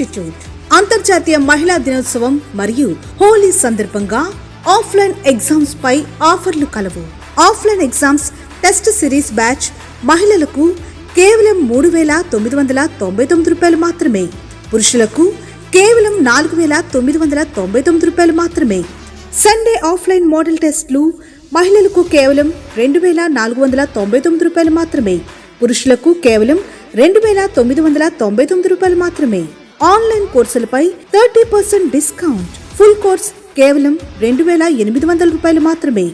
Institute. అంతర్జాతీయ మహిళా దినోత్సవం మరియు హోలీ సందర్భంగా ఆఫ్లైన్ ఎగ్జామ్స్ పై ఆఫర్లు కలవు. Offline exams test series batch మహిళలకు కేవలం మూడు వేల తొమ్మిది వందల తొంభై తొమ్మిది రూపాయలు మాత్రమే. పురుషులకు కేవలం నాలుగు వేల తొమ్మిది వందల తొంభై తొమ్మిది రూపాయలు మాత్రమే. సండే ఆఫ్లైన్ మోడల్ టెస్ట్లు మహిళలకు కేవలం రెండు వేల నాలుగు వందల తొంభై తొమ్మిది రూపాయలు మాత్రమే. పురుషులకు కేవలం రెండు వేల తొమ్మిది వందల తొంభై తొమ్మిది రూపాయలు మాత్రమే. Online కోర్సులపై thirty percent discount. Full course కేవలం రెండు వేల ఎనిమిది వందల రూపాయలు మాత్రమే.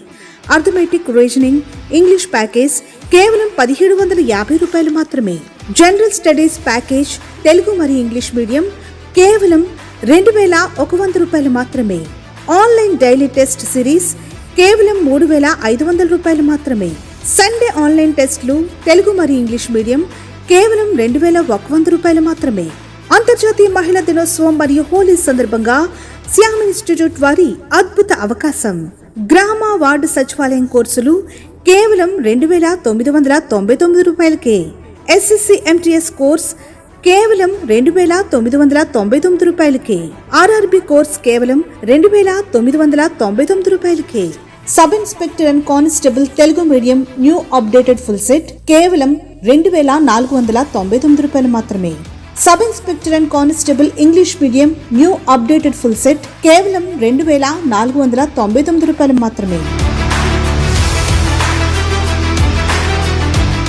అర్థమెటిక్ రీజనింగ్ ఇంగ్లీష్ ప్యాకేజ్ కేవలం పదిహేడు వందల యాభై రూపాయలు మాత్రమే. జనరల్ స్టడీస్ ప్యాకేజ్ తెలుగు మరియు ఇంగ్లీష్ మీడియం కేవలం రెండు వేల ఒక వంద రూపాయలు మాత్రమే. ఆన్లైన్ డైలీ టెస్ట్ సిరీస్ కేవలం మూడు వేల ఐదు వందల రూపాయలు మాత్రమే. సండే ఆన్లైన్ టెస్ట్లు తెలుగు మరియు ఇంగ్లీష్ మీడియం కేవలం రెండు వేల ఒక వంద రూపాయలు మాత్రమే. అంతర్జాతీయ మహిళా దినోత్సవం మరియు హోలీ సందర్భంగా శ్యామ్ ఇన్స్టిట్యూట్ వారి అద్భుత అవకాశం. గ్రామ వార్డు సచివాలయం కోర్సులు కేవలం రెండు వేల తొమ్మిది వందల తొంభై తొమ్మిది రూపాయలకే. ఎస్ఎస్సి ఎంటీఎస్ కోర్స్ కేవలం రెండు వేల తొమ్మిది వందల తొంభై తొమ్మిది రూపాయలకే. ఆర్ఆర్బి కోర్స్ కేవలం రెండు వేల తొమ్మిది వందల తొంభై తొమ్మిది రూపాయలకే. Sub inspector and constable Telugu medium new updated full set కేవలం రెండు వేల నాలుగు వందల తొంభై తొమ్మిది రూపాయలు మాత్రమే. Sub inspector and constable English medium new updated full set కేవలం రెండు వేల నాలుగు వందల తొంభై తొమ్మిది రూపాయలు మాత్రమే.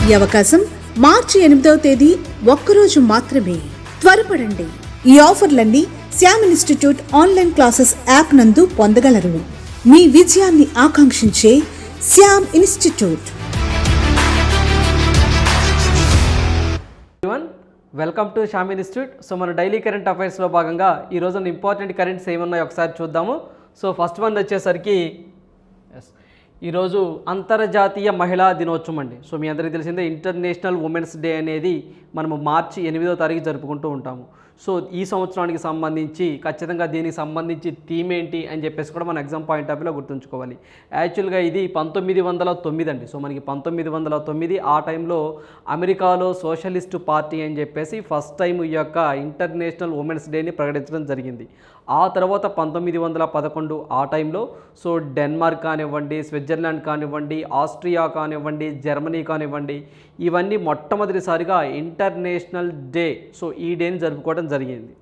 ఈ అవకాశం మార్చి ఎనిమిదవ తేదీ ఒక్కరోజు మాత్రమే. త్వరపడండి. ఈ ఆఫర్లన్నీ Shyam institute online classes app నందు పొందగలరు. మీ విజయాన్ని ఆకాంక్షించే Shyam institute. Welcome to Sham institute. So మన డైలీ కరెంట్ అఫైర్స్లో భాగంగా ఈ రోజున ఇంపార్టెంట్ కరెంట్స్ ఏమున్నాయో ఒకసారి చూద్దాము. సో ఫస్ట్ వన్ వచ్చేసరికి ఎస్ ఈరోజు అంతర్జాతీయ మహిళా దినోత్సవం అండి. సో మీ అందరికీ తెలిసిందే ఇంటర్నేషనల్ ఉమెన్స్ డే అనేది మనము మార్చి ఎనిమిదో తారీఖు జరుపుకుంటూ ఉంటాము. సో ఈ సంవత్సరానికి సంబంధించి ఖచ్చితంగా దీనికి సంబంధించి థీమ్ ఏంటి అని చెప్పేసి కూడా మన ఎగ్జామ్ పాయింట్ ఆఫ్ వ్యూలో గుర్తుంచుకోవాలి. యాక్చువల్గా ఇది పంతొమ్మిది వందల తొమ్మిది అండి. సో మనకి పంతొమ్మిది వందల తొమ్మిది ఆ టైంలో అమెరికాలో సోషలిస్ట్ పార్టీ అని చెప్పేసి ఫస్ట్ టైం ఈ యొక్క ఇంటర్నేషనల్ ఉమెన్స్ డేని ప్రకటించడం జరిగింది. ఆ తర్వాత పంతొమ్మిది వందల పదకొండు ఆ టైంలో సో డెన్మార్క్ కానివ్వండి స్విట్జర్లాండ్ కానివ్వండి ఆస్ట్రియా కానివ్వండి జర్మనీ కానివ్వండి ఇవన్నీ మొట్టమొదటిసారిగా ఇంటర్నేషనల్ డే సో ఈ డేని జరుపుకోవడం జరిగింది.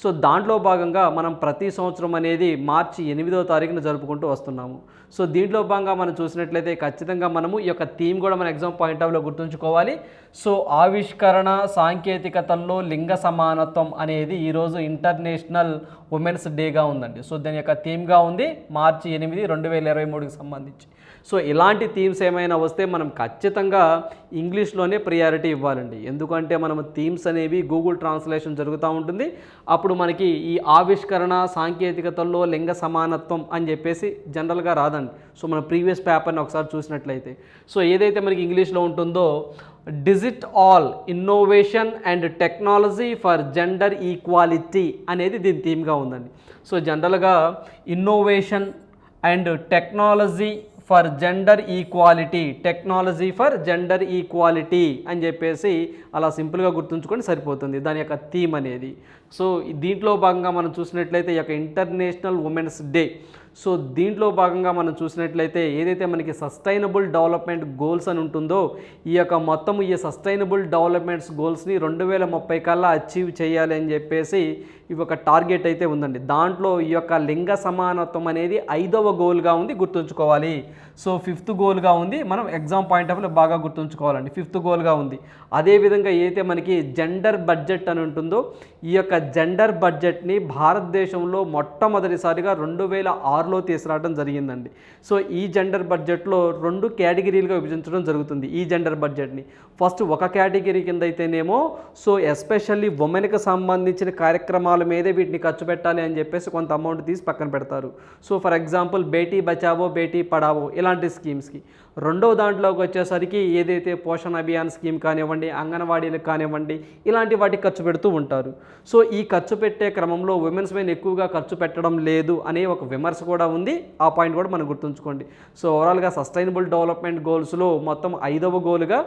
సో దాంట్లో భాగంగా మనం ప్రతి సంవత్సరం అనేది మార్చి ఎనిమిదో తారీఖున జరుపుకుంటూ వస్తున్నాము. సో దీంట్లో భాగంగా మనం చూసినట్లయితే ఖచ్చితంగా మనము ఈ యొక్క థీమ్ కూడా మన ఎగ్జామ్ పాయింట్ ఆఫ్లో గుర్తుంచుకోవాలి. సో ఆవిష్కరణ సాంకేతికతల్లో లింగ సమానత్వం అనేది ఈరోజు ఇంటర్నేషనల్ ఉమెన్స్ డేగా ఉందండి. సో దాని యొక్క థీమ్గా ఉంది మార్చి ఎనిమిది రెండు వేల ఇరవై మూడుకి సంబంధించి. సో ఇలాంటి థీమ్స్ ఏమైనా వస్తే మనం ఖచ్చితంగా ఇంగ్లీష్లోనే ప్రియారిటీ ఇవ్వాలండి. ఎందుకంటే మనం థీమ్స్ అనేవి గూగుల్ ట్రాన్స్లేషన్ జరుగుతూ ఉంటుంది. అప్పుడు మనకి ఈ ఆవిష్కరణ సాంకేతికతల్లో లింగ సమానత్వం అని చెప్పేసి జనరల్గా రాదండి. సో మన ప్రీవియస్ పేపర్ని ఒకసారి చూసినట్లయితే. సో ఏదైతే మనకి ఇంగ్లీష్లో ఉంటుందో digit all innovation and technology for gender equality అనేది దీని థీమ్గా ఉందండి. సో జనరల్గా innovation and technology for gender equality technology for gender equality అని చెప్పేసి అలా సింపుల్గా గుర్తుంచుకొని సరిపోతుంది. దాని యొక్క థీమ్ అనేది. సో దీంట్లో భాగంగా మనం చూసినట్లయితే ఈ యొక్క ఇంటర్నేషనల్ ఉమెన్స్ డే. సో దీంట్లో భాగంగా మనం చూసినట్లయితే ఏదైతే మనకి సస్టైనబుల్ డెవలప్మెంట్ గోల్స్ అని ఉంటుందో ఈ యొక్క మొత్తం ఈ సస్టైనబుల్ డెవలప్మెంట్స్ గోల్స్ని రెండు వేల ముప్పై కల్లా అచీవ్ చేయాలి అని చెప్పేసి ఇవి ఒక టార్గెట్ అయితే ఉందండి. దాంట్లో ఈ యొక్క లింగ సమానత్వం అనేది ఐదవ గోల్గా ఉంది గుర్తుంచుకోవాలి. సో ఫిఫ్త్ గోల్గా ఉంది మనం ఎగ్జామ్ పాయింట్ ఆఫ్ బాగా గుర్తుంచుకోవాలండి. ఫిఫ్త్ గోల్గా ఉంది. అదేవిధంగా ఏదైతే మనకి జెండర్ బడ్జెట్ అని ఉంటుందో ఈ యొక్క జెండర్ బడ్జెట్ని భారతదేశంలో మొట్టమొదటిసారిగా రెండు వేల ఆరులో తీసుకురావడం జరిగిందండి. సో ఈ జెండర్ బడ్జెట్లో రెండు కేటగిరీలుగా విభజించడం జరుగుతుంది ఈ జెండర్ బడ్జెట్ని. ఫస్ట్ ఒక కేటగిరీ కింద అయితేనేమో సో ఎస్పెషల్లీ ఉమెన్కి సంబంధించిన కార్యక్రమాలు మీదే వీటిని ఖర్చు పెట్టాలి అని చెప్పేసి కొంత అమౌంట్ తీసి పక్కన పెడతారు. So for example Beti Bachao Beti Padhao ఇలాంటి స్కీమ్స్కి రెండవ దాంట్లోకి వచ్చేసరికి ఏదైతే పోషణ అభియాన్ స్కీమ్ కానివ్వండి అంగన్వాడీలకు కానివ్వండి ఇలాంటి వాటికి ఖర్చు పెడుతూ ఉంటారు. సో ఈ ఖర్చు పెట్టే క్రమంలో ఉమెన్స్ మెన్ ఎక్కువగా ఖర్చు పెట్టడం లేదు అనే ఒక విమర్శ కూడా ఉంది. ఆ పాయింట్ కూడా మనం గుర్తుంచుకోండి. సో ఓవరాల్గా సస్టైనబుల్ డెవలప్మెంట్ గోల్స్లో మొత్తం ఐదవ గోల్గా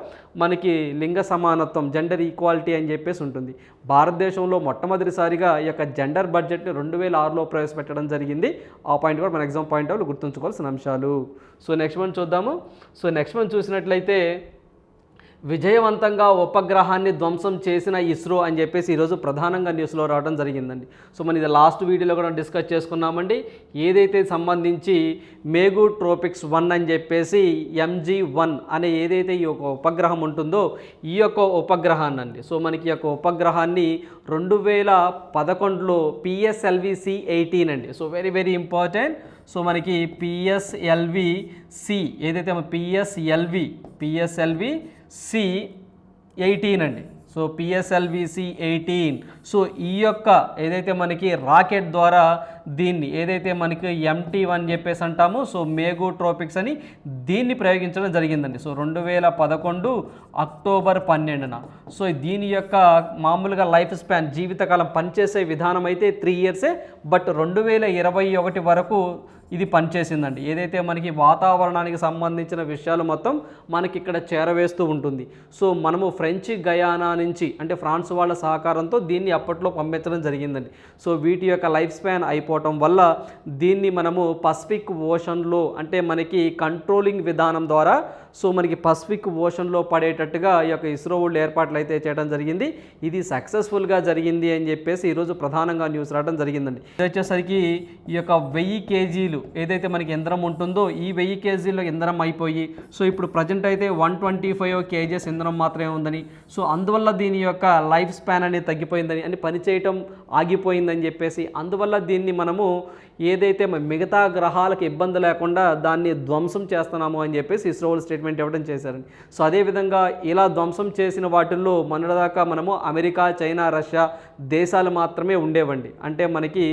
మనకి లింగ సమానత్వం జెండర్ ఈక్వాలిటీ అని చెప్పేసి ఉంటుంది. భారతదేశంలో మొట్టమొదటిసారిగా ఈ యొక్క జెండర్ బడ్జెట్ని రెండు వేల ఆరులో ప్రవేశపెట్టడం జరిగింది. ఆ పాయింట్ కూడా మన ఎగ్జామ్ పాయింట్ ఆఫ్ గుర్తుంచుకోవాల్సిన అంశాలు. సో నెక్స్ట్ మనం చూద్దాము. సో నెక్స్ట్ మనం చూసినట్లయితే విజయవంతంగా ఉపగ్రహాన్ని ధ్వంసం చేసిన ఇస్రో అని చెప్పేసి ఈరోజు ప్రధానంగా న్యూస్లో రావడం జరిగిందండి. సో మనం ఇది లాస్ట్ వీడియోలో కూడా డిస్కస్ చేసుకున్నామండి. ఏదైతే సంబంధించి మేగు ట్రోపిక్స్ వన్ అని చెప్పేసి ఎంజీ వన్ అనే ఏదైతే ఈ యొక్క ఉపగ్రహం ఉంటుందో ఈ యొక్క ఉపగ్రహాన్ని అండి సో మనకి యొక్క ఉపగ్రహాన్ని రెండు వేల పదకొండులో పిఎస్ఎల్వి సి ఎయిటీన్ అండి. So very very important. So మనకి పిఎస్ఎల్వి సి ఏదైతే పిఎస్ఎల్వి పిఎస్ఎల్వి సి ఎయిటీన్ అండి. So PSLV C eighteen so ఈ యొక్క ఏదైతే మనకి రాకెట్ ద్వారా దీన్ని ఏదైతే మనకి ఎంటీ వన్ చెప్పేసి అంటామో సో మేగు ట్రోపిక్స్ అని దీన్ని ప్రయోగించడం జరిగిందండి. సో రెండు వేల పదకొండు అక్టోబర్ పన్నెండున. సో దీని యొక్క మామూలుగా లైఫ్ స్పాన్ జీవితకాలం పనిచేసే విధానం అయితే త్రీ ఇయర్సే బట్ రెండు వేల ఇరవై ఒకటి వరకు ఇది పనిచేసిందండి. ఏదైతే మనకి వాతావరణానికి సంబంధించిన విషయాలు మొత్తం మనకి ఇక్కడ చేరవేస్తూ ఉంటుంది. సో మనము ఫ్రెంచ్ గయానా నుంచి అంటే ఫ్రాన్స్ వాళ్ళ సహకారంతో దీన్ని అప్పట్లో పంపించడం జరిగిందండి. సో వీటి యొక్క లైఫ్ స్పాన్ అయిపోవటం వల్ల దీన్ని మనము పసిఫిక్ ఓషన్లో అంటే మనకి కంట్రోలింగ్ విధానం ద్వారా సో మనకి పసిఫిక్ ఓషన్లో పడేటట్టుగా ఈ యొక్క ఇస్రో వాళ్ళు ఏర్పాట్లు అయితే చేయడం జరిగింది. ఇది సక్సెస్ఫుల్గా జరిగింది అని చెప్పేసి ఈరోజు ప్రధానంగా న్యూస్ రావడం జరిగిందండి. ఇది వచ్చేసరికి ఈ యొక్క వెయ్యి కేజీలు ఏదైతే మనకి ఇంధనం ఉంటుందో ఈ వెయ్యి కేజీల్లో ఇంధనం అయిపోయి సో ఇప్పుడు ప్రజెంట్ అయితే వన్ ట్వంటీ ఫైవ్ కేజీస్ ఇంధనం మాత్రమే ఉందని సో అందువల్ల దీని యొక్క లైఫ్ స్పాన్ అనేది తగ్గిపోయిందని అని పనిచేయటం ఆగిపోయిందని చెప్పేసి అందువల్ల దీన్ని మనము ఏదైతే మిగతా గ్రహాలకు ఇబ్బంది లేకుండా దాన్ని ధ్వంసం చేస్తున్నాము అని చెప్పేసి ఇస్రోల్ స్టేట్ స్టేట్మెంట్ ఇవ్వడం చేశారండి. సో అదేవిధంగా ఇలా ధ్వంసం చేసిన వాటిల్లో మొన్నటిదాకా మనము అమెరికా చైనా రష్యా దేశాలు మాత్రమే ఉండేవండి. అంటే మనకి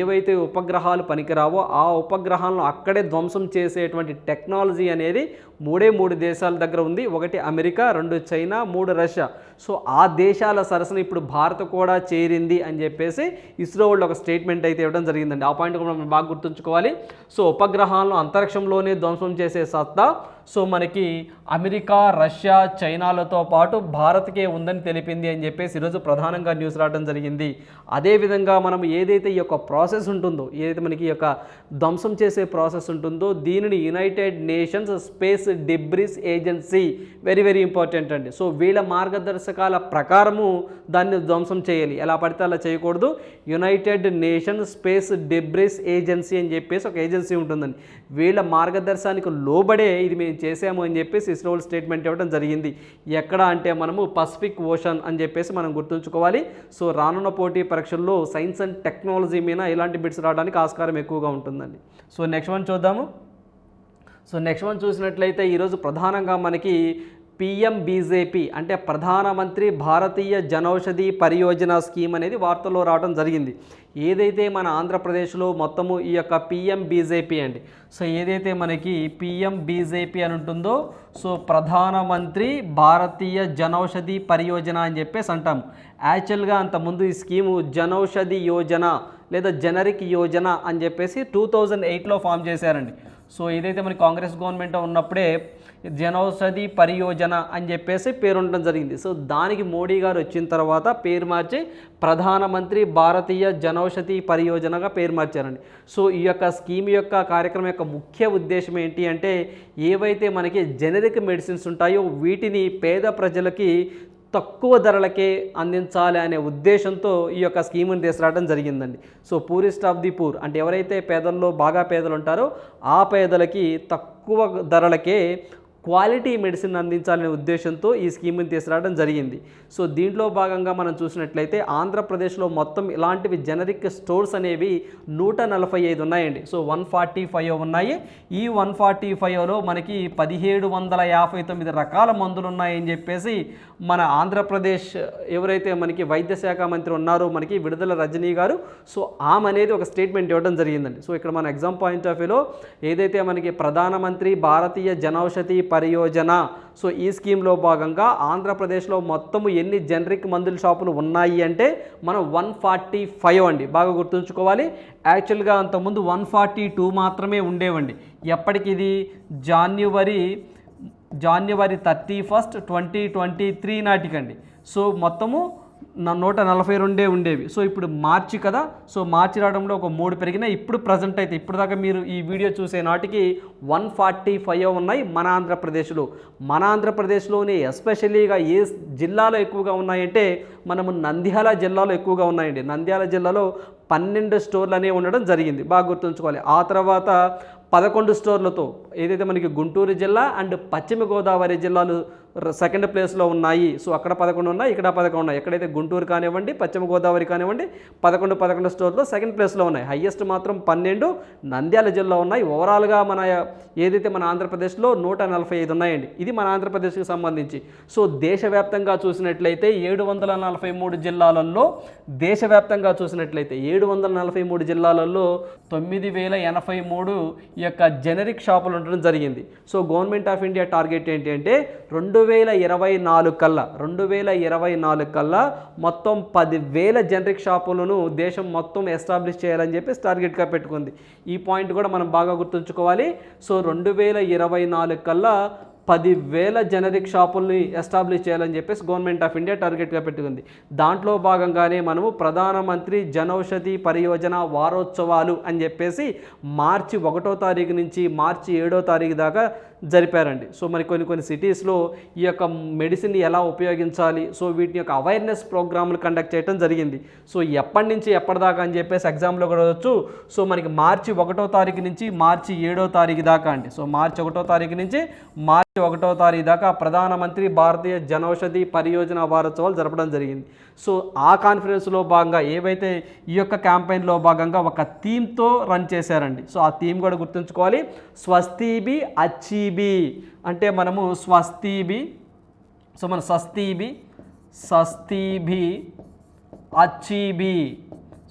ఏవైతే ఉపగ్రహాలు పనికిరావో ఆ ఉపగ్రహాలను అక్కడే ధ్వంసం చేసేటువంటి టెక్నాలజీ అనేది మూడే మూడు దేశాల దగ్గర ఉంది. ఒకటి అమెరికా రెండు చైనా మూడు రష్యా. సో ఆ దేశాల సరసన ఇప్పుడు భారత్ కూడా చేరింది అని చెప్పేసి ఇస్రో వాళ్ళు ఒక స్టేట్మెంట్ అయితే ఇవ్వడం జరిగిందండి. ఆ పాయింట్ కూడా మనం బాగా గుర్తుంచుకోవాలి. సో ఉపగ్రహాలను అంతరిక్షంలోనే ధ్వంసం చేసే సత్తా సో మనకి అమెరికా రష్యా చైనాలతో పాటు భారత్కే ఉందని తెలిపింది అని చెప్పేసి ఈరోజు ప్రధానంగా న్యూస్ రావడం జరిగింది. అదేవిధంగా మనం ఏదైతే ఈ యొక్క ప్రాసెస్ ఉంటుందో ఏదైతే మనకి ఈ యొక్క ధ్వంసం చేసే ప్రాసెస్ ఉంటుందో దీనిని United Nations space debris agency very very important అండి. సో వీళ్ళ మార్గదర్శకాల ప్రకారము దాన్ని ధ్వంసం చేయాలి. ఎలా పడితే అలా చేయకూడదు. United Nation space debris agency అని చెప్పేసి ఒక ఏజెన్సీ ఉంటుందండి. వీళ్ళ మార్గదర్శకానికి లోబడే ఇది మేము చేసాము అని చెప్పేసి ఇస్రోల్ స్టేట్మెంట్ ఇవ్వడం జరిగింది. ఎక్కడ అంటే మనము పసిఫిక్ ఓషన్ అని చెప్పేసి మనం గుర్తుంచుకోవాలి. సో రానున్న పోటీ పరీక్షల్లో సైన్స్ అండ్ టెక్నాలజీ మీద ఇలాంటి బిట్స్ రావడానికి ఆస్కారం ఎక్కువగా ఉంటుందండి. సో నెక్స్ట్ వన్ చూద్దాము. సో నెక్స్ట్ వన్ చూసినట్లయితే ఈరోజు ప్రధానంగా మనకి పిఎం బీజేపీ అంటే ప్రధానమంత్రి భారతీయ జనౌషధి పరియోజన స్కీమ్ అనేది వార్తల్లో రావడం జరిగింది. ఏదైతే మన ఆంధ్రప్రదేశ్లో మొత్తము ఈ యొక్క పిఎం బీజేపీ అండి సో ఏదైతే మనకి పిఎం బీజేపీ అని ఉంటుందో సో ప్రధానమంత్రి భారతీయ జనౌషధి పరియోజన అని చెప్పేసి అంటాం యాక్చువల్గా అంతకుముందు ఈ స్కీము జనౌషధి యోజన లేదా జనరిక్ యోజన అని చెప్పేసి టూ థౌజండ్ ఎయిట్లో ఫామ్ చేశారండి. సో ఏదైతే మనకి కాంగ్రెస్ గవర్నమెంట్ ఉన్నప్పుడే జనౌషధి పరియోజన అని చెప్పేసి పేరు ఉండడం జరిగింది. సో దానికి మోడీ గారు వచ్చిన తర్వాత పేరు మార్చి ప్రధానమంత్రి భారతీయ జనౌషధి పరియోజనగా పేరు మార్చారండి. సో ఈ యొక్క స్కీమ్ యొక్క కార్యక్రమం యొక్క ముఖ్య ఉద్దేశం ఏంటి అంటే ఏవైతే మనకి జెనరిక్ మెడిసిన్స్ ఉంటాయో వీటిని పేద ప్రజలకి తక్కువ ధరలకే అందించాలి అనే ఉద్దేశంతో ఈ యొక్క స్కీమ్ని తీసుకురావడం జరిగిందండి. So poorest of the poor అంటే ఎవరైతే పేదల్లో బాగా పేదలు ఉంటారో ఆ పేదలకి తక్కువ ధరలకే క్వాలిటీ మెడిసిన్ అందించాలనే ఉద్దేశంతో ఈ స్కీమ్ని తీసుకురావడం జరిగింది. సో దీంట్లో భాగంగా మనం చూసినట్లయితే ఆంధ్రప్రదేశ్లో మొత్తం ఇలాంటివి జనరిక్ స్టోర్స్ అనేవి నూట నలభై ఐదు ఉన్నాయండి. సో వన్ ఫార్టీ ఫైవ్ ఉన్నాయి. ఈ వన్ ఫార్టీ ఫైవ్లో మనకి పదిహేడు వందల యాభై తొమ్మిది రకాల మందులు ఉన్నాయని చెప్పేసి మన ఆంధ్రప్రదేశ్ ఎవరైతే మనకి వైద్య శాఖ మంత్రి ఉన్నారో మనకి విడుదల రజనీ గారు సో ఆమె అనేది ఒక స్టేట్మెంట్ ఇవ్వడం జరిగిందండి. సో ఇక్కడ మన ఎగ్జామ్ పాయింట్ ఆఫ్ వ్యూలో ఏదైతే మనకి ప్రధానమంత్రి భారతీయ జనౌషధి పరియోజన. సో ఈ స్కీమ్లో భాగంగా ఆంధ్రప్రదేశ్లో మొత్తము ఎన్ని జనరిక్ మందుల షాపులు ఉన్నాయి అంటే మనం వన్ ఫార్టీ ఫైవ్ అండి. బాగా గుర్తుంచుకోవాలి. యాక్చువల్గా అంతకుముందు వన్ ఫార్టీ టూ మాత్రమే ఉండేవండి. ఎప్పటికిది January January thirty first twenty twenty three నాటికండి. So మొత్తము నూట నలభై రెండే ఉండేవి. సో ఇప్పుడు మార్చి కదా సో మార్చి రావడంలో ఒక మూడు పెరిగినాయి. ఇప్పుడు ప్రజెంట్ అయితే ఇప్పుడు దాకా మీరు ఈ వీడియో చూసే నాటికి వన్ ఫార్టీ ఫైవ్ ఉన్నాయి మన ఆంధ్రప్రదేశ్లో. మన ఆంధ్రప్రదేశ్లోనే ఎస్పెషలీగా ఏ జిల్లాలో ఎక్కువగా ఉన్నాయంటే మనము నంద్యాల జిల్లాలో ఎక్కువగా ఉన్నాయండి. నంద్యాల జిల్లాలో పన్నెండు స్టోర్లు అనేవి ఉండడం జరిగింది. బాగా గుర్తుంచుకోవాలి. ఆ తర్వాత పదకొండు స్టోర్లతో ఏదైతే మనకి గుంటూరు జిల్లా అండ్ పశ్చిమ గోదావరి జిల్లాలు సెకండ్ ప్లేస్లో ఉన్నాయి. సో అక్కడ పదకొండు ఉన్నాయి ఇక్కడ పదకొండు ఉన్నాయి. ఎక్కడైతే గుంటూరు కానివ్వండి పశ్చిమ గోదావరి కానివ్వండి పదకొండు పదకొండు స్టోర్లో సెకండ్ ప్లేస్లో ఉన్నాయి. హయ్యెస్ట్ మాత్రం పన్నెండు నంద్యాల జిల్లా ఉన్నాయి. ఓవరాల్గా మన ఏదైతే మన ఆంధ్రప్రదేశ్లో నూట నలభై ఐదు ఉన్నాయండి. ఇది మన ఆంధ్రప్రదేశ్కి సంబంధించి. సో దేశవ్యాప్తంగా చూసినట్లయితే ఏడు వందల నలభై మూడు జిల్లాలలో దేశవ్యాప్తంగా చూసినట్లయితే ఏడు వందల నలభై మూడు జిల్లాలలో తొమ్మిది వేల ఎనభై మూడు యొక్క జెనరిక్ షాపులు ఉండడం జరిగింది. So government of India target ఏంటి అంటే రెండు వేల ఇరవై నాలుగు కల్లా రెండు వేల ఇరవై నాలుగు కల్లా మొత్తం పదివేల జనరిక్ షాపులను దేశం మొత్తం ఎస్టాబ్లిష్ చేయాలని చెప్పి టార్గెట్గా పెట్టుకుంది. ఈ పాయింట్ కూడా మనం బాగా గుర్తుంచుకోవాలి. సో రెండు వేల ఇరవై నాలుగు కల్లా పదివేల జనరిక్ షాపుల్ని ఎస్టాబ్లిష్ చేయాలని చెప్పేసి గవర్నమెంట్ ఆఫ్ ఇండియా టార్గెట్గా పెట్టుకుంది. దాంట్లో భాగంగానే మనము ప్రధానమంత్రి జనౌషధి పరియోజన వారోత్సవాలు అని చెప్పేసి మార్చి ఒకటో తారీఖు నుంచి మార్చి ఏడో తారీఖు దాకా జరిపారండి. సో మరి కొన్ని కొన్ని సిటీస్లో ఈ యొక్క మెడిసిన్ని ఎలా ఉపయోగించాలి? సో వీటి యొక్క అవేర్నెస్ ప్రోగ్రాములు కండక్ట్ చేయడం జరిగింది. సో ఎప్పటి నుంచి ఎప్పటిదాకా అని చెప్పేసి ఎగ్జామ్లో కూడా వచ్చు సో మనకి మార్చి ఒకటో తారీఖు నుంచి మార్చి ఏడో తారీఖు దాకా అండి. సో మార్చి ఒకటో తారీఖు నుంచి మార్చి ఒకటో తారీఖు దాకా ప్రధానమంత్రి భారతీయ జనౌషధి పరియోజన వారోత్సవాలు జరపడం జరిగింది. సో ఆ కాన్ఫరెన్స్లో భాగంగా ఏవైతే ఈ యొక్క క్యాంపెయిన్లో భాగంగా ఒక థీమ్తో రన్ చేశారండి. సో ఆ థీమ్ కూడా గుర్తుంచుకోవాలి. స్వస్తిబి అచ్చీబి అంటే మనము స్వస్తిబి సో మన స్వస్తిబి స్వస్తీభి అచ్చీబి.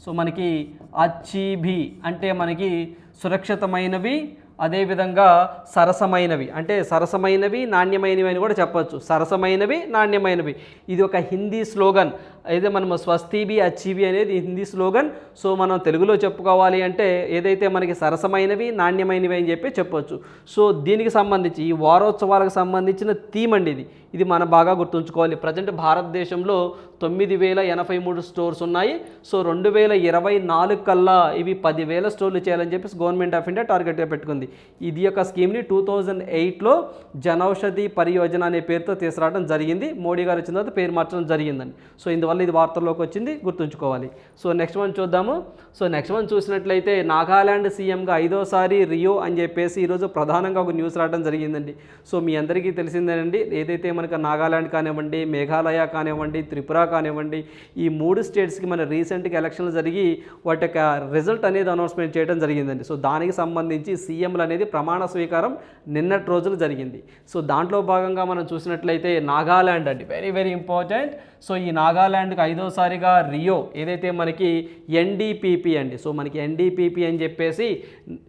సో మనకి అచ్చీభి అంటే మనకి సురక్షితమైనవి అదేవిధంగా సరసమైనవి. అంటే సరసమైనవి నాణ్యమైనవి అని కూడా చెప్పొచ్చు. సరసమైనవి నాణ్యమైనవి. ఇది ఒక హిందీ స్లోగన్. అయితే మనం స్వస్తిబి అచ్చీబి అనేది హిందీ స్లోగన్. సో మనం తెలుగులో చెప్పుకోవాలి అంటే ఏదైతే మనకి సరసమైనవి నాణ్యమైనవి అని చెప్పి చెప్పొచ్చు. సో దీనికి సంబంధించి ఈ వారోత్సవాలకు సంబంధించిన థీమ్ అండి ఇది. ఇది మనం బాగా గుర్తుంచుకోవాలి. ప్రజెంట్ భారతదేశంలో తొమ్మిది వేల ఎనభై మూడు స్టోర్స్ ఉన్నాయి. సో రెండు వేల ఇరవై నాలుగు కల్లా ఇవి పదివేల స్టోర్లు చేయాలని చెప్పేసి గవర్నమెంట్ ఆఫ్ ఇండియా టార్గెట్గా పెట్టుకుంది. ఇది యొక్క స్కీమ్ని టూ థౌజండ్ ఎయిట్లో జనౌషధి పరియోజన అనే పేరుతో తీసుకురావడం జరిగింది. మోడీ గారు వచ్చిన తర్వాత పేరు మార్చడం జరిగిందండి. సో ఇందువల్ల ఇది వార్తల్లోకి వచ్చింది గుర్తుంచుకోవాలి. సో నెక్స్ట్ వన్ చూద్దాము. సో నెక్స్ట్ వన్ చూసినట్లయితే నాగాల్యాండ్ సీఎంగా ఐదోసారి రియో అని చెప్పేసి ఈరోజు ప్రధానంగా ఒక న్యూస్ రావడం జరిగిందండి. సో మీ అందరికీ తెలిసిందేనండి. ఏదైతే మనకు నాగాల్యాండ్ కానివ్వండి మేఘాలయ కానివ్వండి త్రిపుర కానివ్వండి ఈ మూడు స్టేట్స్కి మన రీసెంట్గా ఎలక్షన్లు జరిగి వాటి యొక్క రిజల్ట్ అనేది అనౌన్స్మెంట్ చేయడం జరిగిందండి. సో దానికి సంబంధించి సీఎంలు అనేది ప్రమాణ స్వీకారం నిన్నటి రోజులు జరిగింది. సో దాంట్లో భాగంగా మనం చూసినట్లయితే నాగాల్యాండ్ అండి. వెరీ వెరీ ఇంపార్టెంట్ సో ఈ నాగాల్యాండ్కి ఐదోసారిగా రియో ఏదైతే మనకి ఎన్డీపీపీ అండి. సో మనకి ఎన్డీపీపీ అని చెప్పేసి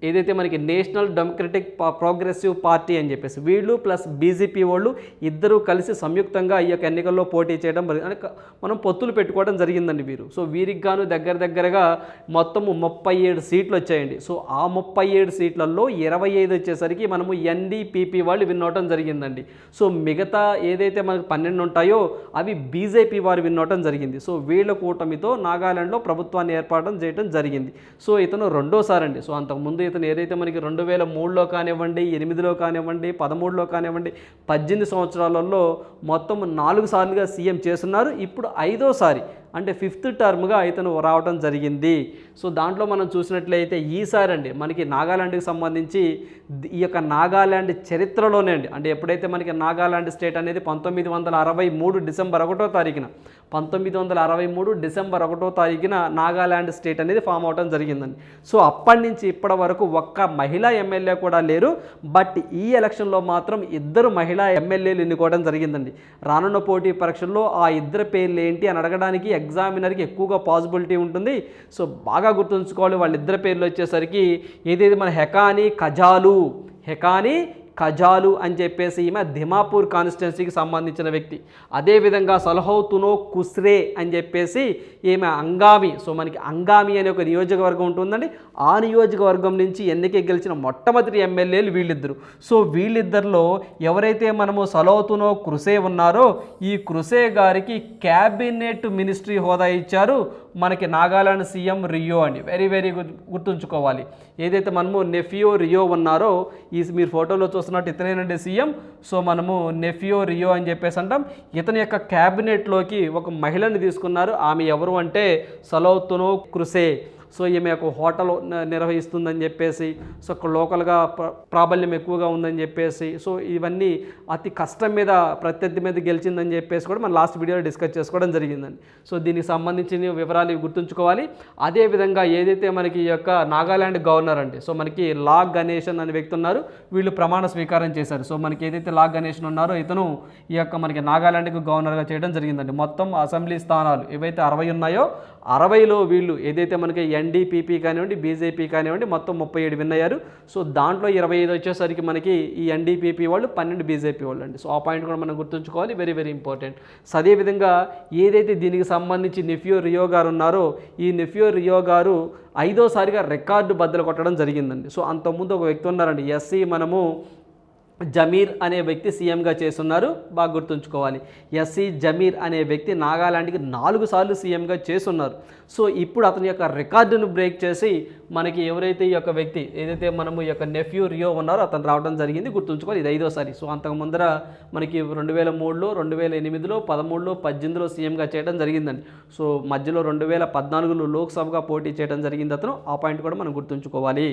ఏదైతే మనకి నేషనల్ డెమోక్రటిక్ ప్రోగ్రెసివ్ పార్టీ అని చెప్పేసి వీళ్ళు ప్లస్ బీజేపీ వాళ్ళు ఇద్దరు కలిసి సంయుక్తంగా ఈ యొక్క ఎన్నికల్లో పోటీ చేయడం మనం పొత్తులు పెట్టుకోవడం జరిగిందండి వీరు. సో వీరికి గాను దగ్గర దగ్గరగా మొత్తము ముప్పై ఏడు సీట్లు వచ్చాయండి. సో ఆ ముప్పై ఏడు సీట్లలో ఇరవై ఐదు వచ్చేసరికి మనము ఎన్డీపీపీ వాళ్ళు విన్ అవటం జరిగిందండి. సో మిగతా ఏదైతే మనకు పన్నెండు ఉంటాయో అవి బీజేపీ వారు విన్ అవటం జరిగింది. సో వీళ్ళ కూటమితో నాగాలాండ్లో ప్రభుత్వాన్ని ఏర్పాటు చేయడం జరిగింది. సో ఇతను రెండోసారి అండి సో అంతకుముందు ఇతను ఏదైతే మనకి రెండు వేల మూడులో కానివ్వండి ఎనిమిదిలో కానివ్వండి పదమూడులో కానివ్వండి పద్దెనిమిది సంవత్సరాలలో మొత్తం నాలుగు సార్లుగా సీఎం చేస్తున్నారు. ఇప్పుడు ఐదోసారి అంటే ఫిఫ్త్ టర్మ్గా ఇతను రావడం జరిగింది. సో దాంట్లో మనం చూసినట్లయితే ఈసారి అండి మనకి నాగాలాండ్కి సంబంధించి ఈ యొక్క నాగాలాండ్ చరిత్రలోనే అండి. అంటే ఎప్పుడైతే మనకి నాగాలాండ్ స్టేట్ అనేది పంతొమ్మిది వందల అరవై మూడు డిసెంబర్ ఒకటో తారీఖున పంతొమ్మిది వందల అరవై మూడు డిసెంబర్ ఒకటో తారీఖున నాగాలాండ్ స్టేట్ అనేది ఫామ్ అవడం జరిగిందండి. సో అప్పటి నుంచి ఇప్పటి వరకు ఒక్క మహిళా ఎమ్మెల్యే కూడా లేరు. బట్ ఈ ఎలక్షన్లో మాత్రం ఇద్దరు మహిళా ఎమ్మెల్యేలు ఎన్నుకోవడం జరిగిందండి. రానున్న పోటీ పరీక్షల్లో ఆ ఇద్దరు పేర్లు ఏంటి అని అడగడానికి ఎగ్జామినర్కి ఎక్కువగా పాసిబిలిటీ ఉంటుంది. సో బాగా గుర్తుంచుకోవాలి. వాళ్ళిద్దరి పేర్లు వచ్చేసరికి ఏదైతే మన హెకాని కజాలు హెకాని ఖజాలు అని చెప్పేసి ఈమె ధిమాపూర్ కాన్స్టిట్యున్సీకి సంబంధించిన వ్యక్తి. అదేవిధంగా సలహౌతునో కుస్రే అని చెప్పేసి ఈమె అంగామి సో మనకి అంగామి అనే ఒక నియోజకవర్గం ఉంటుందండి. ఆ నియోజకవర్గం నుంచి ఎన్నిక గెలిచిన మొట్టమొదటి ఎమ్మెల్యేలు వీళ్ళిద్దరు. సో వీళ్ళిద్దరిలో ఎవరైతే మనము సలౌతునో కృసే ఉన్నారో ఈ కృసే గారికి క్యాబినెట్ మినిస్ట్రీ హోదా ఇచ్చారు. మనకి నాగాలాండ్ సీఎం రియో అని వెరీ వెరీ గుర్తుంచుకోవాలి. ఏదైతే మనము నెఫియో రియో ఉన్నారో ఈ మీరు ఫోటోలో చూస్తున్నట్టు ఇతనేనండి సీఎం. సో మనము నెఫియో రియో అని చెప్పేసి అంటాం. ఇతని యొక్క క్యాబినెట్లోకి ఒక మహిళని తీసుకున్నారు. ఆమె ఎవరు అంటే సలౌతునో క్రుసే సో ఈమె ఒక హోటల్ నిర్వహిస్తుందని చెప్పేసి సో లోకల్గా ప్రాబల్యం ఎక్కువగా ఉందని చెప్పేసి సో ఇవన్నీ అతి కష్టం మీద ప్రత్యర్థి మీద గెలిచిందని చెప్పేసి కూడా మనం లాస్ట్ వీడియోలో డిస్కస్ చేసుకోవడం జరిగిందండి. సో దీనికి సంబంధించిన వివరాలు గుర్తుంచుకోవాలి. అదేవిధంగా ఏదైతే మనకి ఈ యొక్క నాగాల్యాండ్ గవర్నర్ అండి సో మనకి లా గణేషన్ అనే వ్యక్తి ఉన్నారు వీళ్ళు ప్రమాణ స్వీకారం చేశారు. సో మనకి ఏదైతే లా గణేషన్ ఉన్నారో ఇతను ఈ యొక్క మనకి నాగాల్యాండ్కి గవర్నర్గా చేయడం జరిగిందండి. మొత్తం అసెంబ్లీ స్థానాలు ఏవైతే అరవై ఉన్నాయో అరవైలో వీళ్ళు ఏదైతే మనకి ఎన్డీపీపీ కానివ్వండి బీజేపీ కానివ్వండి మొత్తం ముప్పై ఏడు విన్ అయ్యారు. సో దాంట్లో ఇరవై ఐదు వచ్చేసరికి మనకి ఈ ఎన్డీపీపీ వాళ్ళు పన్నెండు బీజేపీ వాళ్ళు అండి. సో ఆ పాయింట్ కూడా మనం గుర్తుంచుకోవాలి. వెరీ వెరీ ఇంపార్టెంట్ సో అదేవిధంగా ఏదైతే దీనికి సంబంధించి నిఫ్యో రియో గారు ఉన్నారో ఈ నిఫియో రియో గారు ఐదోసారిగా రికార్డు బద్దలు కొట్టడం జరిగిందండి. సో అంతకుముందు ఒక వ్యక్తి ఉన్నారండి ఎస్సీ మనము జమీర్ అనే వ్యక్తి సీఎంగా చేస్తున్నారు. బాగా గుర్తుంచుకోవాలి. ఎస్సీ జమీర్ అనే వ్యక్తి నాగాలాండ్కి నాలుగు సార్లు సీఎంగా చేస్తున్నారు. సో ఇప్పుడు అతని యొక్క రికార్డును బ్రేక్ చేసి మనకి ఎవరైతే ఈ యొక్క వ్యక్తి ఏదైతే మనము ఈ యొక్క నెఫ్యూ రియో ఉన్నారో అతను రావడం జరిగింది. గుర్తుంచుకోవాలి ఇది ఐదోసారి సో అంతకు ముందర మనకి రెండు వేల మూడులో రెండు వేల ఎనిమిదిలో పదమూడులో పద్దెనిమిదిలో సీఎంగా చేయడం జరిగిందండి. సో మధ్యలో రెండు వేల పద్నాలుగులో లోక్సభగా పోటీ చేయడం జరిగింది అతను. ఆ పాయింట్ కూడా మనం గుర్తుంచుకోవాలి.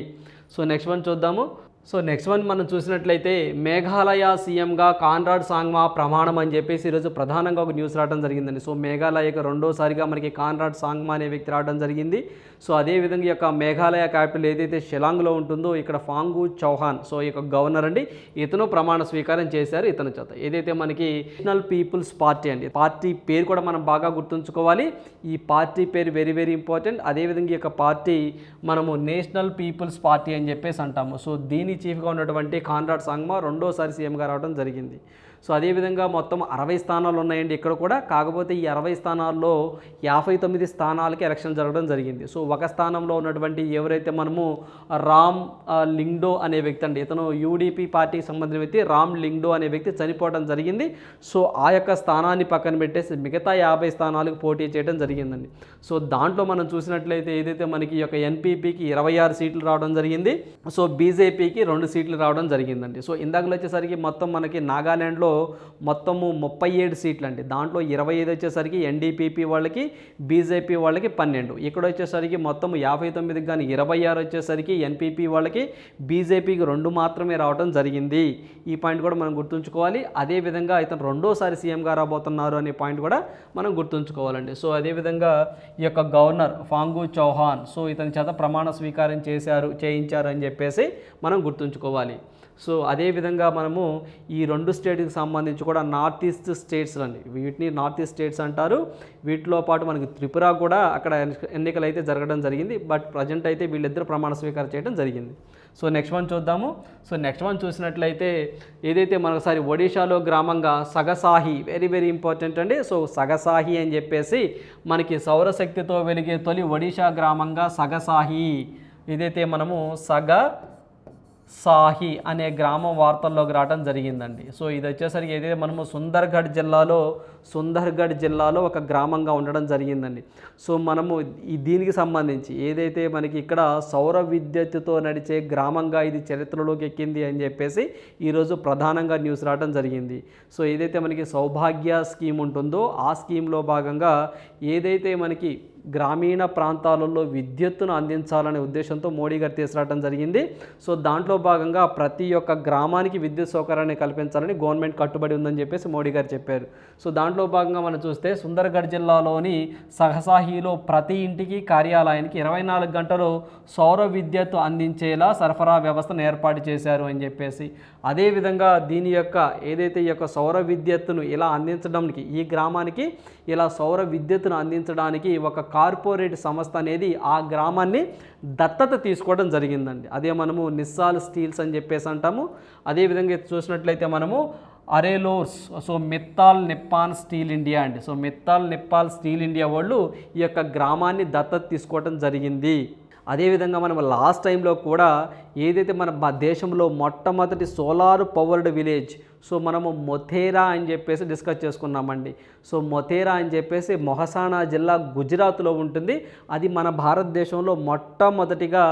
సో నెక్స్ట్ వన్ చూద్దాము. సో నెక్స్ట్ వన్ మనం చూసినట్లయితే మేఘాలయ సీఎంగా కాన్రాడ్ సాంగ్మా ప్రమాణం అని చెప్పేసి ఈరోజు ప్రధానంగా ఒక న్యూస్ రావడం జరిగిందండి. సో మేఘాలయకు రెండోసారిగా మనకి కాన్రాడ్ సాంగ్మా అనే వ్యక్తి రావడం జరిగింది. సో అదేవిధంగా ఈ యొక్క మేఘాలయ క్యాపిటల్ ఏదైతే షిలాంగ్లో ఉంటుందో ఇక్కడ ఫాంగు చౌహాన్ సో ఈ యొక్క గవర్నర్ అండి ఇతను ప్రమాణ స్వీకారం చేశారు ఇతని చేత. ఏదైతే మనకి నేషనల్ పీపుల్స్ పార్టీ అండి పార్టీ పేరు కూడా మనం బాగా గుర్తుంచుకోవాలి. ఈ పార్టీ పేరు వెరీ వెరీ ఇంపార్టెంట్. అదేవిధంగా ఈ యొక్క పార్టీ మనము నేషనల్ పీపుల్స్ పార్టీ అని చెప్పేసి అంటాము. సో దీని చీఫ్గా ఉన్నటువంటి కాన్రాడ్ సాంగ్మా రెండోసారి సీఎంగా రావడం జరిగింది. సో అదేవిధంగా మొత్తం అరవై స్థానాలు ఉన్నాయండి ఇక్కడ కూడా. కాకపోతే ఈ అరవై స్థానాల్లో యాభై తొమ్మిది స్థానాలకి ఎలక్షన్ జరగడం జరిగింది. సో ఒక స్థానంలో ఉన్నటువంటి ఎవరైతే మనము రామ్ లింగ్డో అనే వ్యక్తి అండి ఇతను యూడిపి పార్టీకి సంబంధించిన వ్యక్తి రామ్ లింగ్డో అనే వ్యక్తి చనిపోవడం జరిగింది. సో ఆ యొక్క స్థానాన్ని పక్కన పెట్టేసి మిగతా యాభై స్థానాలకు పోటీ చేయడం జరిగిందండి. సో దాంట్లో మనం చూసినట్లయితే ఏదైతే మనకి ఈ యొక్క ఎన్పీపీకి ఇరవై ఆరు సీట్లు రావడం జరిగింది సో బీజేపీకి రెండు సీట్లు రావడం జరిగిందండి. సో ఇందాకలో వచ్చేసరికి మొత్తం మనకి నాగాల్యాండ్లో మొత్తము ముప్పై ఏడు సీట్లు అండి దాంట్లో ఇరవై ఐదు వచ్చేసరికి ఎన్డీపీపీ వాళ్ళకి బీజేపీ వాళ్ళకి పన్నెండు. ఇక్కడ వచ్చేసరికి మొత్తం యాభై తొమ్మిదికి కానీ ఇరవై ఆరు వచ్చేసరికి ఎన్పీపీ వాళ్ళకి బీజేపీకి రెండు మాత్రమే రావడం జరిగింది. ఈ పాయింట్ కూడా మనం గుర్తుంచుకోవాలి. అదేవిధంగా ఇతను రెండోసారి సీఎంగా రాబోతున్నారు అనే పాయింట్ కూడా మనం గుర్తుంచుకోవాలండి. సో అదేవిధంగా ఈ యొక్క గవర్నర్ ఫాంగు చౌహాన్ సో ఇతని చేత ప్రమాణ స్వీకారం చేశారు చేయించారు అని చెప్పేసి మనం గుర్తుంచుకోవాలి. సో అదేవిధంగా మనము ఈ రెండు స్టేట్కి సంబంధించి కూడా నార్త్ ఈస్ట్ స్టేట్స్ అండి వీటిని నార్త్ ఈస్ట్ స్టేట్స్ అంటారు. వీటిలో పాటు మనకి త్రిపుర కూడా అక్కడ ఎన్నికలు అయితే జరగడం జరిగింది. బట్ ప్రజెంట్ అయితే వీళ్ళిద్దరు ప్రమాణ స్వీకారం చేయడం జరిగింది. సో నెక్స్ట్ వన్ చూద్దాము. సో నెక్స్ట్ వన్ చూసినట్లయితే ఏదైతే మనసారి ఒడిషాలో గ్రామంగా సగసాహి వెరీ వెరీ ఇంపార్టెంట్ అండి. సో సగసాహి అని చెప్పేసి మనకి సౌరశక్తితో వెలిగే తొలి ఒడిషా గ్రామంగా సగసాహి. ఏదైతే మనము సగ సాహి అనే గ్రామం వార్తల్లోకి రావడం జరిగిందండి. సో ఇది వచ్చేసరికి ఏదైతే మనము సుందర్గఢ్ జిల్లాలో సుందర్గఢ్ జిల్లాలో ఒక గ్రామంగా ఉండడం జరిగిందండి. సో మనము ఈ దీనికి సంబంధించి ఏదైతే మనకి ఇక్కడ సౌర విద్యుత్తుతో నడిచే గ్రామంగా ఇది చరిత్రలోకి ఎక్కింది అని చెప్పేసి ఈరోజు ప్రధానంగా న్యూస్ రావడం జరిగింది. సో ఏదైతే మనకి సౌభాగ్య స్కీమ్ ఉంటుందో ఆ స్కీమ్లో భాగంగా ఏదైతే మనకి గ్రామీణ ప్రాంతాలలో విద్యుత్తును అందించాలనే ఉద్దేశంతో మోడీ గారు తీసుకురావడం జరిగింది. సో దాంట్లో భాగంగా ప్రతి ఒక్క గ్రామానికి విద్యుత్ సౌకర్యాన్ని కల్పించాలని గవర్నమెంట్ కట్టుబడి ఉందని చెప్పేసి మోడీ గారు చెప్పారు. సో దాంట్లో భాగంగా మనం చూస్తే సుందర్గఢ్ జిల్లాలోని సహసాహిలో ప్రతి ఇంటికి కార్యాలయానికి ఇరవై నాలుగు గంటలు సౌర విద్యుత్ అందించేలా సరఫరా వ్యవస్థను ఏర్పాటు చేశారు అని చెప్పేసి. అదేవిధంగా దీని యొక్క ఏదైతే ఈ యొక్క సౌర విద్యుత్తును ఇలా అందించడానికి ఈ గ్రామానికి ఇలా సౌర విద్యుత్తును అందించడానికి ఒక కార్పొరేట్ సంస్థ అనేది ఆ గ్రామాన్ని దత్తత తీసుకోవడం జరిగిందండి. అదే మనము నిస్సాల్ స్టీల్స్ అని చెప్పేసి అంటాము. అదేవిధంగా చూసినట్లయితే మనము Arcelor so Mittal Nippon Steel India అండి. So Mittal Nippon Steel India వాళ్ళు ఈ యొక్క గ్రామాన్ని దత్తత తీసుకోవడం జరిగింది. అదేవిధంగా మనం లాస్ట్ టైంలో కూడా ఏదైతే మన దేశంలో మొట్టమొదటి సోలార్ పవర్డ్ విలేజ్ సో మనము మొథేరా అని చెప్పేసి డిస్కస్ చేసుకున్నామండి. సో మొథేరా అని చెప్పేసి మొహసానా జిల్లా గుజరాత్లో ఉంటుంది. అది మన భారతదేశంలో మొట్టమొదటిగా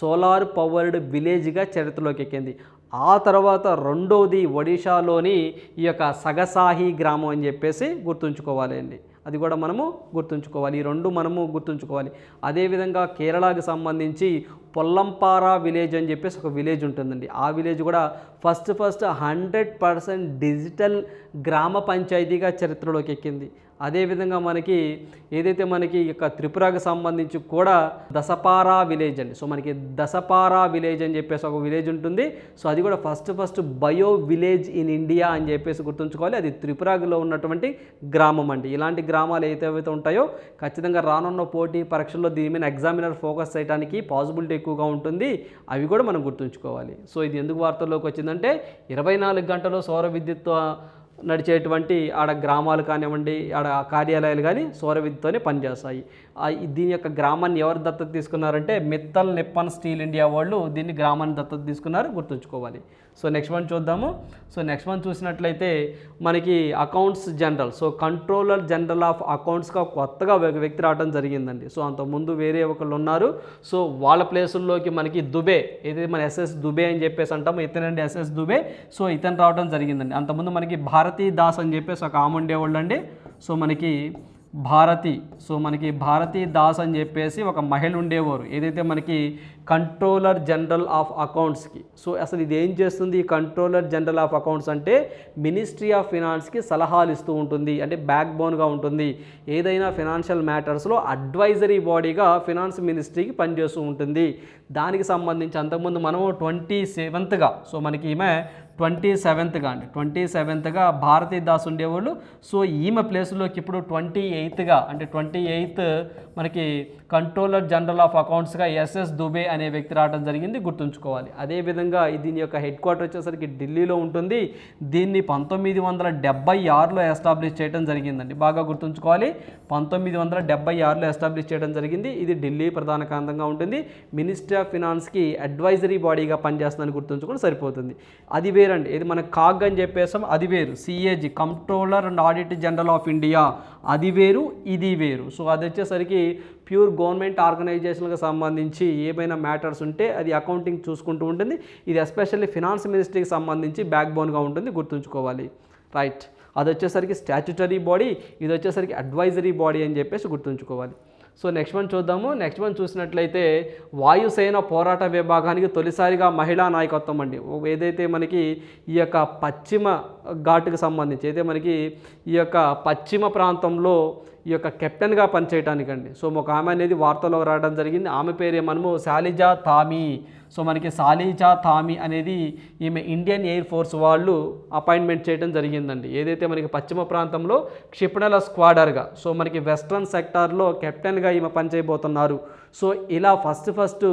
సోలార్ పవర్డ్ విలేజ్గా చరిత్రలోకి ఎక్కింది. ఆ తర్వాత రెండవది ఒడిశాలోని ఈ యొక్క సగసాహి గ్రామం అని చెప్పేసి గుర్తుంచుకోవాలి అండి అది కూడా మనము గుర్తుంచుకోవాలి. ఈ రెండు మనము గుర్తుంచుకోవాలి. అదేవిధంగా కేరళకు సంబంధించి పొల్లంపారా విలేజ్ అని చెప్పేసి ఒక విలేజ్ ఉంటుందండి. ఆ విలేజ్ కూడా first first hundred percent digital గ్రామ పంచాయతీగా చరిత్రలోకి ఎక్కింది. అదేవిధంగా మనకి ఏదైతే మనకి యొక్క త్రిపురకు సంబంధించి కూడా దసపారా విలేజ్ అండి. సో మనకి దసపారా విలేజ్ అని చెప్పేసి ఒక విలేజ్ ఉంటుంది. సో అది కూడా first first bio village in India అని చెప్పేసి గుర్తుంచుకోవాలి. అది త్రిపురలో ఉన్నటువంటి గ్రామం అండి. ఇలాంటి గ్రామాలు ఏదైతే ఉంటాయో ఖచ్చితంగా రానున్న పోటీ పరీక్షల్లో దీని మీద ఎగ్జామినర్ ఫోకస్ చేయడానికి పాసిబిలిటీ ఎక్కువగా ఉంటుంది. అవి కూడా మనం గుర్తుంచుకోవాలి. సో ఇది ఎందుకు వార్తల్లోకి వచ్చిందంటే ఇరవై నాలుగు గంటలు సౌర విద్యుత్ నడిచేటువంటి ఆడ గ్రామాలు కానివ్వండి ఆడ కార్యాలయాలు కానీ సౌర విద్యుత్తోనే పనిచేస్తాయి. దీని యొక్క గ్రామాన్ని ఎవరు దత్తత తీసుకున్నారంటే మిత్తల్ నిప్పన్ స్టీల్ ఇండియా వాళ్ళు దీన్ని గ్రామాన్ని దత్తత తీసుకున్నారు గుర్తుంచుకోవాలి. సో నెక్స్ట్ వన్ చూద్దాము. సో నెక్స్ట్ వన్ చూసినట్లయితే మనకి accounts general so controller general of అకౌంట్స్గా కొత్తగా ఒక వ్యక్తి రావడం జరిగిందండి. సో అంతకుముందు వేరే ఒకళ్ళు ఉన్నారు. సో వాళ్ళ ప్లేసుల్లోకి మనకి దుబే ఏదైతే మన ఎస్ఎస్ దుబే అని చెప్పేసి అంటాము. ఇతనండి ఎస్ఎస్ దుబే. సో ఇతను రావడం జరిగిందండి. అంతకుముందు మనకి భారతీ దాస్ అని చెప్పేసి ఒక ఆమె ఉండేవాళ్ళు అండి. సో మనకి భారతి సో మనకి భారతీ దాస్ అని చెప్పేసి ఒక మహిళ ఉండేవారు. ఏదైతే మనకి కంట్రోలర్ జనరల్ ఆఫ్ అకౌంట్స్కి. సో అసలు ఇది ఏం చేస్తుంది? ఈ కంట్రోలర్ జనరల్ ఆఫ్ అకౌంట్స్ అంటే మినిస్ట్రీ ఆఫ్ ఫినాన్స్కి సలహాలు ఇస్తూ ఉంటుంది. అంటే బ్యాక్ బోన్గా ఉంటుంది. ఏదైనా ఫినాన్షియల్ మ్యాటర్స్లో అడ్వైజరీ బాడీగా ఫినాన్స్ మినిస్ట్రీకి పనిచేస్తూ ఉంటుంది. దానికి సంబంధించి అంతకుముందు మనము ట్వంటీ సెవెంత్గా సో మనకి ఈమె ట్వంటీ సెవెంత్గా అండి. ట్వంటీ సెవెంత్గా భారతీ దాస్ ఉండేవాళ్ళు. సో ఈమె ప్లేస్లోకి ఇప్పుడు ట్వంటీ ఎయిత్గా అంటే ట్వంటీ ఎయిత్ మనకి కంట్రోలర్ జనరల్ ఆఫ్ అకౌంట్స్గా ఎస్ఎస్ దుబే అనే వ్యక్తి రావడం జరిగింది గుర్తుంచుకోవాలి. అదేవిధంగా దీని యొక్క హెడ్ క్వార్టర్ వచ్చేసరికి ఢిల్లీలో ఉంటుంది. దీన్ని పంతొమ్మిది వందల డెబ్బై ఆరులో ఎస్టాబ్లిష్ చేయడం జరిగిందండి. బాగా గుర్తుంచుకోవాలి. పంతొమ్మిది వందల డెబ్బై ఆరులో ఎస్టాబ్లిష్ చేయడం జరిగింది. ఇది ఢిల్లీ ప్రధాన కేంద్రంగా ఉంటుంది. మినిస్ట్రీ ఆఫ్ ఫినాన్స్కి అడ్వైజరీ బాడీగా పనిచేస్తుందని గుర్తుంచుకొని సరిపోతుంది. అది వేరండి. ఇది మన కాగ్ అని చెప్పేసాం అది వేరు. CAG controller and audit general of India అది వేరు ఇది వేరు. సో అది వచ్చేసరికి ప్యూర్ గవర్నమెంట్ ఆర్గనైజేషన్కి సంబంధించి ఏమైనా మ్యాటర్స్ ఉంటే అది అకౌంటింగ్ చూసుకుంటూ ఉంటుంది. ఇది ఎస్పెషల్లీ ఫినాన్స్ మినిస్ట్రీకి సంబంధించి బ్యాక్ బోన్గా ఉంటుంది గుర్తుంచుకోవాలి. రైట్. అది వచ్చేసరికి స్టాచ్యుటరీ బాడీ ఇది వచ్చేసరికి అడ్వైజరీ బాడీ అని చెప్పేసి గుర్తుంచుకోవాలి. సో నెక్స్ట్ వన్ చూద్దాము. నెక్స్ట్ వన్ చూసినట్లయితే వాయుసేన పోరాట విభాగానికి తొలిసారిగా మహిళా నాయకత్వం అండి. ఏదైతే మనకి ఈ యొక్క పశ్చిమ ఘాటుకు సంబంధించి అయితే మనకి ఈ యొక్క పశ్చిమ ప్రాంతంలో ఈ యొక్క కెప్టెన్గా పనిచేయటానికండి. సో ఒక ఆమె అనేది వార్తలో రావడం జరిగింది. ఆమె పేరు మనము శాలిజా థామీ. సో మనకి శాలిజా థామీ అనేది ఈమె ఇండియన్ ఎయిర్ ఫోర్స్ వాళ్ళు అపాయింట్మెంట్ చేయడం జరిగిందండి. ఏదైతే మనకి పశ్చిమ ప్రాంతంలో క్షిపణుల స్క్వాడర్గా సో మనకి వెస్ట్రన్ సెక్టార్లో కెప్టెన్గా ఈమె పనిచేయబోతున్నారు. సో ఇలా ఫస్ట్ ఫస్ట్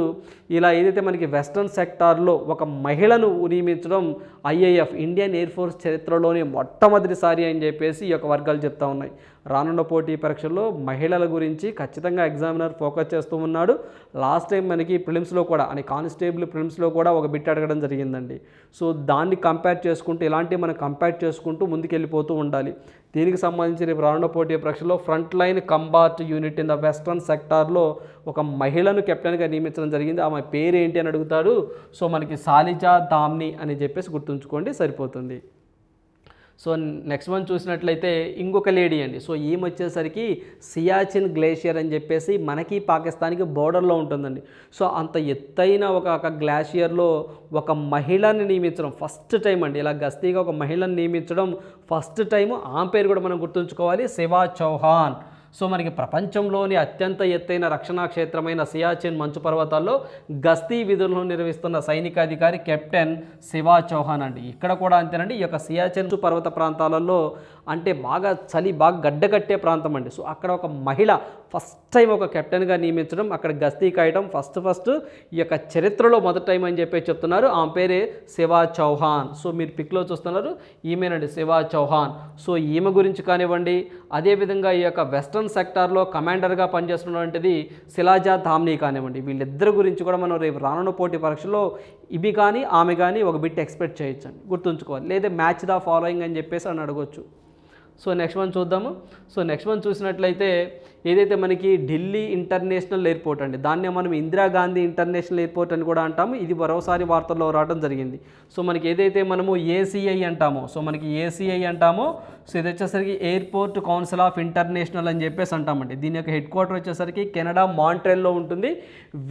ఇలా ఏదైతే మనకి వెస్ట్రన్ సెక్టార్లో ఒక మహిళను నియమించడం ఐఏఎఫ్ ఇండియన్ ఎయిర్ ఫోర్స్ చరిత్రలోనే మొట్టమొదటిసారి అని చెప్పేసి ఈ యొక్క వర్గాలు చెప్తా ఉన్నాయి. రానున్న పోటీ పరీక్షల్లో మహిళల గురించి ఖచ్చితంగా ఎగ్జామినర్ ఫోకస్ చేస్తూ ఉన్నాడు. లాస్ట్ టైం మనకి ప్రిలిమ్స్లో కూడా అని కానిస్టేబుల్ ప్రిలిమ్స్లో కూడా ఒక బిట్ అడగడం జరిగిందండి. సో దాన్ని కంపేర్ చేసుకుంటూ ఇలాంటివి మనం కంపేర్ చేసుకుంటూ ముందుకెళ్ళిపోతూ ఉండాలి. దీనికి సంబంధించి రేపు రానున్న పోటీ పరీక్షలో front line combat unit in the western సెక్టార్లో ఒక మహిళను కెప్టెన్గా నియమించడం జరిగింది. ఆమె పేరు ఏంటి అని అడుగుతాడు. సో మనకి సాలిజా దామ్ని అని చెప్పేసి గుర్తుంచుకోండి. సరిపోతుంది. సో నెక్స్ట్ వన్ చూసినట్లయితే ఇంకొక లేడీ అండి. సో ఈమె వచ్చేసరికి సియాచిన్ గ్లేషియర్ అని చెప్పేసి మనకి పాకిస్తాన్కి బోర్డర్లో ఉంటుందండి. సో అంత ఎత్తైన ఒక గ్లాషియర్లో ఒక మహిళని నియమించడం ఫస్ట్ టైం అండి. ఇలా గస్తీగా ఒక మహిళను నియమించడం ఫస్ట్ టైం ఆమె పేరు కూడా మనం గుర్తుంచుకోవాలి. శివ చౌహాన్. సో మనకి ప్రపంచంలోని అత్యంత ఎత్తైన రక్షణా క్షేత్రమైన సియాచిన్ మంచు పర్వతాల్లో గస్తీ విధులను నిర్వహిస్తున్న సైనికాధికారి కెప్టెన్ శివా చౌహాన్ అండి. ఇక్కడ కూడా అంతేనండి ఈ యొక్క సియాచిన్ పర్వత ప్రాంతాలలో అంటే బాగా చలి బాగా గడ్డకట్టే ప్రాంతం అండి. సో అక్కడ ఒక మహిళ ఫస్ట్ టైం ఒక కెప్టెన్గా నియమించడం అక్కడ గస్తీ కాయడం ఫస్ట్ ఫస్ట్ ఈ యొక్క చరిత్రలో మొదటి టైం అని చెప్పి చెప్తున్నారు. ఆమె పేరే శివా చౌహాన్. సో మీరు పిక్లో చూస్తున్నారు ఈమెనండి శివా చౌహాన్. సో ఈమె గురించి కానివ్వండి అదేవిధంగా ఈ యొక్క వెస్ట్రన్ సెక్టార్లో కమాండర్గా పనిచేస్తున్నటువంటిది శిలాజా ధామ్ని కానివ్వండి. వీళ్ళిద్దరి గురించి కూడా మనం రేపు రానున్న పోటీ పరీక్షలో ఇవి కానీ ఆమె కానీ ఒక బిట్ ఎక్స్పెక్ట్ చేయొచ్చండి. గుర్తుంచుకోవాలి. లేదా మ్యాచ్ ద ఫాలోయింగ్ అని చెప్పేసి అని అడగొచ్చు. సో నెక్స్ట్ వన్ చూద్దాము. సో నెక్స్ట్ వన్ చూసినట్లయితే ఏదైతే మనకి ఢిల్లీ ఇంటర్నేషనల్ ఎయిర్పోర్ట్ అండి దాన్నే మనం ఇందిరాగాంధీ ఇంటర్నేషనల్ ఎయిర్పోర్ట్ అని కూడా అంటాము. ఇది మరోసారి వార్తల్లో రావడం జరిగింది. సో మనకి ఏదైతే మనము ఏసీఐ అంటామో సో మనకి ఏసీఐ అంటామో సో ఇది వచ్చేసరికి ఎయిర్పోర్ట్ కౌన్సిల్ ఆఫ్ ఇంటర్నేషనల్ అని చెప్పేసి అంటామండి. దీని యొక్క హెడ్ క్వార్టర్ వచ్చేసరికి కెనడా మాంట్రెల్లో ఉంటుంది.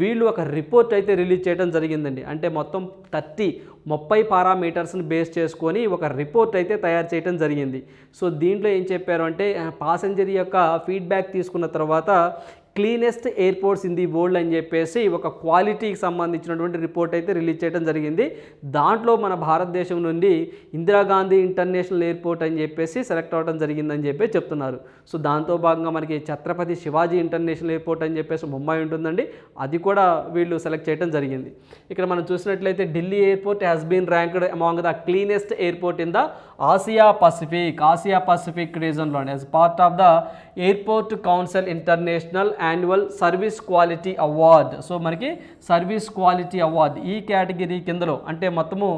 వీళ్ళు ఒక రిపోర్ట్ అయితే రిలీజ్ చేయడం జరిగిందండి. అంటే మొత్తం థర్టీ ముప్పై పారామీటర్స్ని బేస్ చేసుకొని ఒక రిపోర్ట్ అయితే తయారు చేయడం జరిగింది. సో దీంట్లో ఏం చెప్పారు అంటే పాసెంజర్ యొక్క ఫీడ్బ్యాక్ తీసుకున్న తర్వాత cleanest airports in the world అని చెప్పేసి ఒక క్వాలిటీకి సంబంధించినటువంటి రిపోర్ట్ అయితే రిలీజ్ చేయడం జరిగింది. దాంట్లో మన భారతదేశం నుండి ఇందిరాగాంధీ ఇంటర్నేషనల్ ఎయిర్పోర్ట్ అని చెప్పేసి సెలెక్ట్ అవ్వడం జరిగిందని చెప్పి చెప్తున్నారు. సో దాంతో భాగంగా మనకి ఛత్రపతి శివాజీ ఇంటర్నేషనల్ ఎయిర్పోర్ట్ అని చెప్పేసి ముంబై ఉంటుందండి. అది కూడా వీళ్ళు సెలెక్ట్ చేయడం జరిగింది. ఇక్కడ మనం చూసినట్లయితే Delhi airport has been ranked among the cleanest airport in the Asia Pacific Asia Pacific రీజన్లో as part of the airport council international annual service quality award so మనకి సర్వీస్ క్వాలిటీ అవార్డ్ ఈ category కిందలో అంటే మొత్తము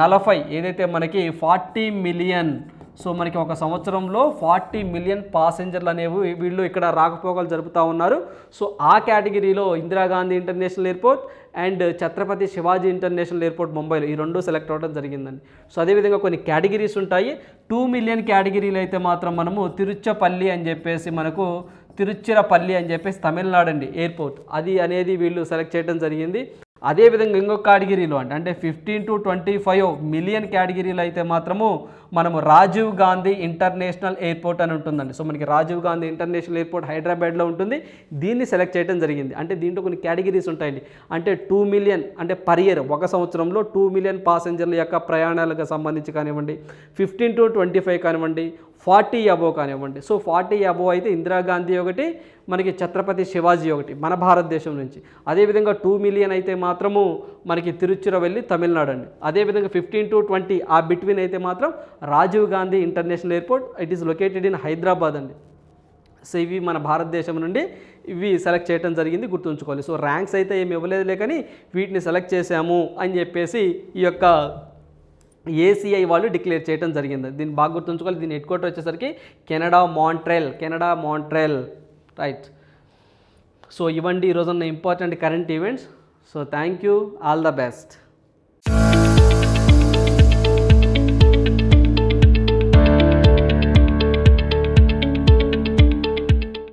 నలభై ఏదైతే మనకి forty million so మనకి ఒక సంవత్సరంలో ఫార్టీ మిలియన్ పాసెంజర్లు అనేవి వీళ్ళు ఇక్కడ రాకపోకలు జరుపుతూ ఉన్నారు. సో ఆ కేటగిరీలో Indira Gandhi international airport and Chhatrapati Shivaji international airport ముంబైలో ఈ రెండు సెలెక్ట్ అవ్వడం జరిగిందండి. సో అదేవిధంగా కొన్ని కేటగిరీస్ ఉంటాయి. టూ మిలియన్ కేటగిరీలు అయితే మాత్రం మనము తిరుచ్చపల్లి అని చెప్పేసి మనకు తిరుచిరపల్లి అని చెప్పేసి తమిళనాడు అండి ఎయిర్పోర్ట్. అది అనేది వీళ్ళు సెలెక్ట్ చేయడం జరిగింది. అదేవిధంగా ఇంకొక కేటగిరీలో అంటే అంటే fifteen to twenty five million కేటగిరీలు అయితే మాత్రము మనము రాజీవ్ గాంధీ ఇంటర్నేషనల్ ఎయిర్పోర్ట్ అని ఉంటుందండి. సో మనకి రాజీవ్ గాంధీ ఇంటర్నేషనల్ ఎయిర్పోర్ట్ హైదరాబాద్లో ఉంటుంది. దీన్ని సెలెక్ట్ చేయడం జరిగింది. అంటే దీంట్లో కొన్ని కేటగిరీస్ ఉంటాయండి. అంటే టూ మిలియన్ అంటే పర్ ఇయర్ ఒక సంవత్సరంలో టూ మిలియన్ పాసెంజర్ల యొక్క ప్రయాణాలకు సంబంధించి కానివ్వండి ఫిఫ్టీన్ టు ట్వంటీ ఫైవ్ కానివ్వండి ఫార్టీ అబోవ్ కానివ్వండి. సో ఫార్టీ అబోవ్ అయితే ఇందిరాగాంధీ ఒకటి మనకి ఛత్రపతి శివాజీ ఒకటి మన భారతదేశం నుంచి. అదేవిధంగా టూ మిలియన్ అయితే మాత్రము మనకి తిరుచిరవెల్లి తమిళనాడు అండి. అదేవిధంగా ఫిఫ్టీన్ టు ట్వంటీ ఆ బిట్వీన్ అయితే మాత్రం Rajiv Gandhi international airport it is located in Hyderabad అండి. సో ఇవి మన భారతదేశం నుండి ఇవి సెలెక్ట్ చేయడం జరిగింది గుర్తుంచుకోవాలి. సో ర్యాంక్స్ అయితే ఏమి ఇవ్వలేదులే కానీ వీటిని సెలెక్ట్ చేశాము అని చెప్పేసి ఈ యొక్క ఏసీఐ వాళ్ళు డిక్లేర్ చేయడం జరిగింది. దీన్ని బాగా గుర్తుంచుకోవాలి. దీని హెడ్ క్వార్టర్ వచ్చేసరికి Canada Montreal Canada Montreal right so ఇవ్వండి ఈరోజు ఉన్న important current events so thank you all the best